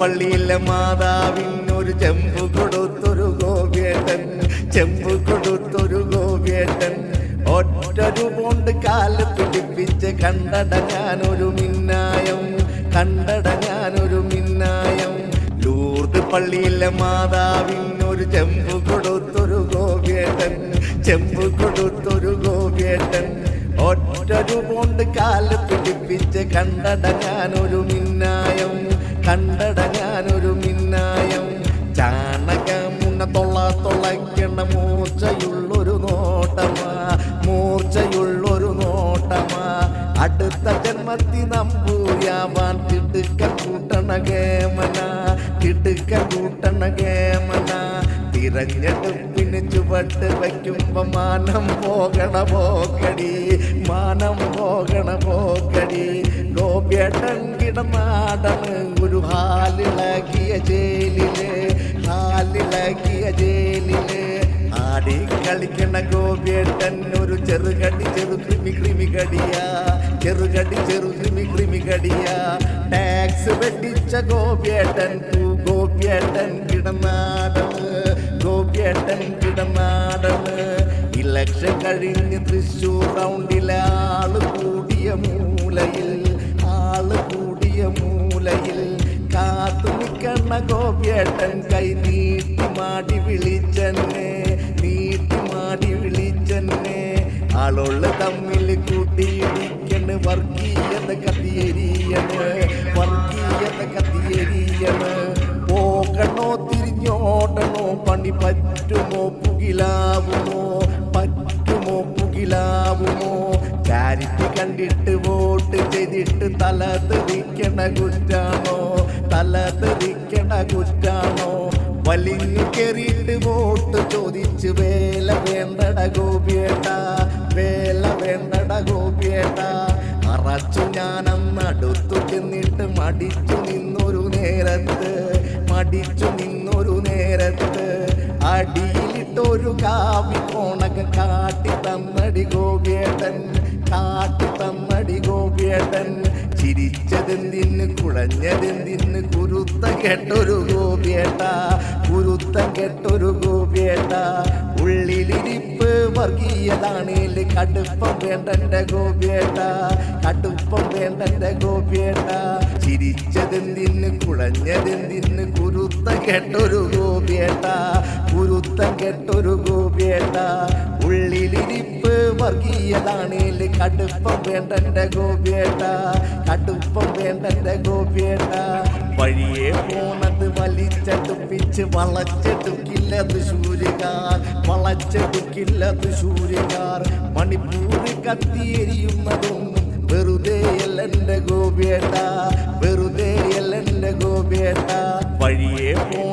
പള്ളിയിലെ മാതാവിനൊരു ചെമ്പ് കൊടുത്തൊരു ഗോവേട്ടൻ ചെമ്പ് കൊടുത്തൊരു ഗോവേട്ടൻ ഒറ്റൊരു പോണ്ട് കാൽ പിടിപ്പിച്ച് കണ്ടടങ്ങാനൊരു മിന്നായം കണ്ടടങ്ങാനൊരു മിന്നായം. ലൂർദ് പള്ളിയിലെ മാതാവിനൊരു ചെമ്പ് കൊടുത്തൊരു ഗോവേട്ടൻ ചെമ്പ് കൊടുത്തൊരു ഗോവേട്ടൻ ഒറ്റൊരു പോണ്ട് കാൽ പിടിപ്പിച്ച് കണ്ടടങ്ങാനൊരു മിന്നായം കണ്ടടങ്ങാനൊരു മിന്നായം. ചാണകമുന്ന തൊള്ള തൊള്ളയ്ക്കണ മൂർച്ചയുള്ളൊരു നോട്ടമാ. മൂർച്ചയുള്ളൊരു നോട്ടമാ. അടുത്ത ജന്മത്തി നമ്പൂരിയാവാൻ തിടുക്ക കൂട്ടണ ഗേമന തിടുക്ക കൂട്ടണ ഗേമന തിരഞ്ഞെടുപ്പിന് ചുവട്ട് വയ്ക്കുമ്പോ മാനം പോകണ പോക്കടി. മാനം പോകണ പോക്കടി. ഗോപ്യേട്ടൻ കിടനാടന് ഒരു ഹാലിളകിയ ജയിലിൽ ഹാലിളകിയ ജയിലിൽ. ആടി കളിക്കണ ഗോപിയേട്ടൻ ഒരു ചെറുകടി ചെറു കൃമി കൃമി കടിയാ ചെറുകടി ചെറു കൃമി കൃമി കടിയാ. ടാക്സ് വെട്ടിച്ച ഗോപിയേട്ടൻ ഗോപിയേട്ടൻ കിടനാടന് ഗോപിയേട്ടൻ കിടനാടന് ഇലക്ഷൻ കഴിഞ്ഞ് തൃശൂർ റൗണ്ടിലെ ആൾ കൂടിയ മൂലയിൽ ഗോപിയേട്ടൻ കൈ നീട്ടി വിളിച്ചെന്നെ നീട്ടി വിളിച്ചെന്നെ. ആളുള്ള തമ്മിൽ കൂട്ടിയിടിക്കണ് വർഗീയത കത്തിയെരിയണ് വർഗീയത കത്തിയെരിയണ്. പോകണോ തിരിഞ്ഞോടണോ പണി പറ്റുമോ പുകിലാവുമോ പറ്റുമോ പുകിലാവുമോ? ചാരിറ്റി കണ്ടിട്ട് വോട്ട് ചെയ്തിട്ട് തല തെറിക്കണ കുറ്റാണോ? തല തെറിക്കണ കുറ്റാണോ? വലിഞ്ഞു കയറിയിട്ട് വോട്ട് ചോദിച്ച് വേല വേണ്ടട ഗോപിയേട്ട വേല വേണ്ടട ഗോപിയേട്ട. അറച്ചു ഞാനന്ന് അടുത്തു ചെന്നിട്ട് മടിച്ചു നിന്നൊരു നേരത്ത് മടിച്ചു നിന്നൊരു നേരത്ത്. അടിയിലിട്ടൊരു കാവി കോണക കാട്ടി തന്നടി ഗോപിയേട്ടൻ. കാട്ടി തന്നടി ഗോപിയേട്ടൻ ചിരിച്ചതെന്തിന് കുഴഞ്ഞതെന്തിന് കുരുത്ത കെട്ടൊരു ഗോപിയേട്ട കുരുത്ത കെട്ടൊരു ഗോപിയേട്ട. ഉള്ളിലിരിപ്പ് വർഗീയതാണേൽ കടുപ്പം വേണ്ടന്റെ ഗോപിയേട്ട കടുപ്പം വേണ്ടന്റെ ഗോപിയേട്ട. ചിരിച്ചതെന്തിന് കുഴഞ്ഞതെന്തിന് കുരുത്ത കെട്ടൊരു ഗോപിയേട്ട കുരുത്ത കെട്ടൊരു ഗോപിയേട്ട. ഉള്ളിലിരിപ്പ് വർഗീയതാണേൽ കടുപ്പം വേണ്ടന്റെ ഗോപിയേട്ട കടുപ്പം വേണ്ടന്റെ ഗോപിയേട്ട. വഴിയെ പോണത് വലിച്ചടുപ്പിച്ച് വളച്ചെടുക്കില്ലത് സൂര്യകാർ വളച്ചെടുക്കില്ലത് സൂര്യകാർ. മണിപ്പൂർ കത്തിയെരിയുന്നതൊന്നും വെറുതെയല്ലെന്റെ ഗോപിയേട്ട വെറുതെയല്ലെന്റെ ഗോപിയേട്ട. വഴിയെ പോണത്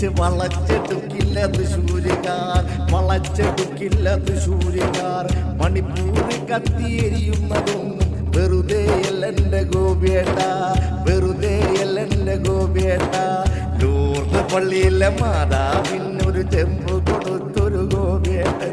വലിച്ചെടുപ്പിച്ച് വളച്ചെടുക്കില്ലത് സൂര്യകാർ വളച്ചെടുക്കില്ലത് സൂര്യകാർ മണിപ്പൂർ കത്തിയെരിയുന്നതൊന്നും ഗോപേട്ട ഗോപിയേട്ട വെറുതെയല്ലെന്റെ ഗോപിയേട്ട. ലൂർദ് പള്ളിയിലെ മാതാവിനൊരു ചെമ്പ് കൊടുത്തൊരു കൊടു